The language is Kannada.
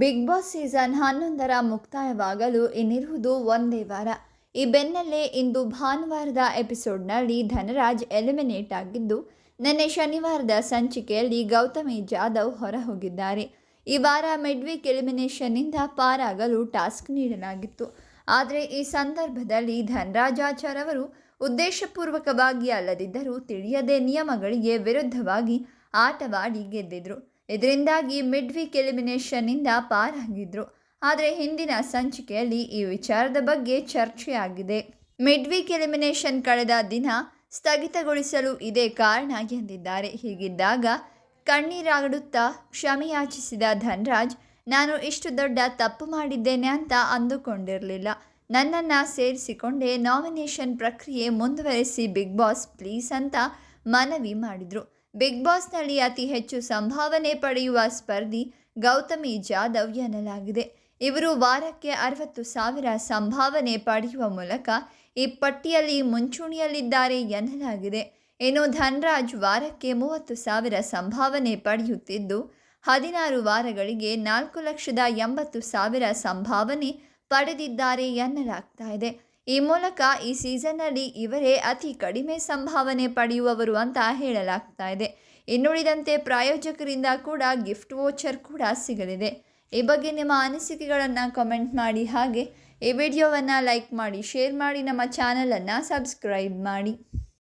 ಬಿಗ್ ಬಾಸ್ ಸೀಸನ್ ಹನ್ನೊಂದರ ಮುಕ್ತಾಯವಾಗಲು ಇನ್ನಿರುವುದು ಒಂದೇ ವಾರ. ಈ ಬೆನ್ನಲ್ಲೇ ಇಂದು ಭಾನುವಾರದ ಎಪಿಸೋಡ್ನಲ್ಲಿ ಧನರಾಜ್ ಎಲಿಮಿನೇಟ್ ಆಗಿದ್ದು, ನಿನ್ನೆ ಶನಿವಾರದ ಸಂಚಿಕೆಯಲ್ಲಿ ಗೌತಮಿ ಜಾಧವ್ ಹೊರಹೋಗಿದ್ದಾರೆ. ಈ ವಾರ ಮಿಡ್ವೀಕ್ ಎಲಿಮಿನೇಷನ್ನಿಂದ ಪಾರಾಗಲು ಟಾಸ್ಕ್ ನೀಡಲಾಗಿತ್ತು. ಆದರೆ ಈ ಸಂದರ್ಭದಲ್ಲಿ ಧನರಾಜಾಚಾರ್ ಅವರು ಉದ್ದೇಶಪೂರ್ವಕವಾಗಿ ಅಲ್ಲದಿದ್ದರೂ ತಿಳಿಯದೆ ನಿಯಮಗಳಿಗೆ ವಿರುದ್ಧವಾಗಿ ಆಟವಾಡಿ ಗೆದ್ದಿದ್ರು. ಇದರಿಂದಾಗಿ ಮಿಡ್ ವೀಕ್ ಎಲಿಮಿನೇಷನ್ನಿಂದ ಪಾರಾಗಿದ್ರು. ಆದರೆ ಹಿಂದಿನ ಸಂಚಿಕೆಯಲ್ಲಿ ಈ ವಿಚಾರದ ಬಗ್ಗೆ ಚರ್ಚೆಯಾಗಿದೆ. ಮಿಡ್ ವೀಕ್ ಎಲಿಮಿನೇಷನ್ ಕಳೆದ ದಿನ ಸ್ಥಗಿತಗೊಳಿಸಲು ಇದೇ ಕಾರಣ ಎಂದಿದ್ದಾರೆ. ಹೀಗಿದ್ದಾಗ ಕಣ್ಣೀರಾಗಡುತ್ತಾ ಕ್ಷಮೆಯಾಚಿಸಿದ ಧನ್ರಾಜ್, ನಾನು ಇಷ್ಟು ದೊಡ್ಡ ತಪ್ಪು ಮಾಡಿದ್ದೇನೆ ಅಂತ ಅಂದುಕೊಂಡಿರಲಿಲ್ಲ. ನನ್ನನ್ನು ಸೇರಿಸಿಕೊಂಡೇ ನಾಮಿನೇಷನ್ ಪ್ರಕ್ರಿಯೆ ಮುಂದುವರೆಸಿ ಬಿಗ್ ಬಾಸ್ ಪ್ಲೀಸ್ ಅಂತ ಮನವಿ ಮಾಡಿದರು. ಬಿಗ್ ಬಾಸ್ನಲ್ಲಿ ಅತಿ ಹೆಚ್ಚು ಸಂಭಾವನೆ ಪಡೆಯುವ ಸ್ಪರ್ಧಿ ಗೌತಮಿ ಜಾಧವ್ ಎನ್ನಲಾಗಿದೆ. ಇವರು ವಾರಕ್ಕೆ ಅರವತ್ತು ಸಾವಿರ ಸಂಭಾವನೆ ಪಡೆಯುವ ಮೂಲಕ ಈ ಪಟ್ಟಿಯಲ್ಲಿ ಮುಂಚೂಣಿಯಲ್ಲಿದ್ದಾರೆ ಎನ್ನಲಾಗಿದೆ. ಇನ್ನು ಧನ್ರಾಜ್ ವಾರಕ್ಕೆ ಮೂವತ್ತು ಸಾವಿರ ಸಂಭಾವನೆ ಪಡೆಯುತ್ತಿದ್ದು, ಹದಿನಾರು ವಾರಗಳಿಗೆ ನಾಲ್ಕು ಲಕ್ಷದ ಎಂಬತ್ತು ಸಾವಿರ ಸಂಭಾವನೆ ಪಡೆದಿದ್ದಾರೆ ಎನ್ನಲಾಗ್ತಾ ಇದೆ. ಈ ಮೂಲಕ ಈ ಸೀಸನ್ನಲ್ಲಿ ಇವರೇ ಅತಿ ಕಡಿಮೆ ಸಂಭಾವನೆ ಪಡೆಯುವವರು ಅಂತ ಹೇಳಲಾಗ್ತಾ ಇದೆ. ಇನ್ನುಳಿದಂತೆ ಪ್ರಾಯೋಜಕರಿಂದ ಕೂಡ ಗಿಫ್ಟ್ ವೋಚರ್ ಕೂಡ ಸಿಗಲಿದೆ. ಈ ಬಗ್ಗೆ ನಿಮ್ಮ ಅನಿಸಿಕೆಗಳನ್ನು ಕಮೆಂಟ್ ಮಾಡಿ. ಹಾಗೆ ಈ ವಿಡಿಯೋವನ್ನು ಲೈಕ್ ಮಾಡಿ, ಶೇರ್ ಮಾಡಿ, ನಮ್ಮ ಚಾನಲನ್ನು ಸಬ್ಸ್ಕ್ರೈಬ್ ಮಾಡಿ.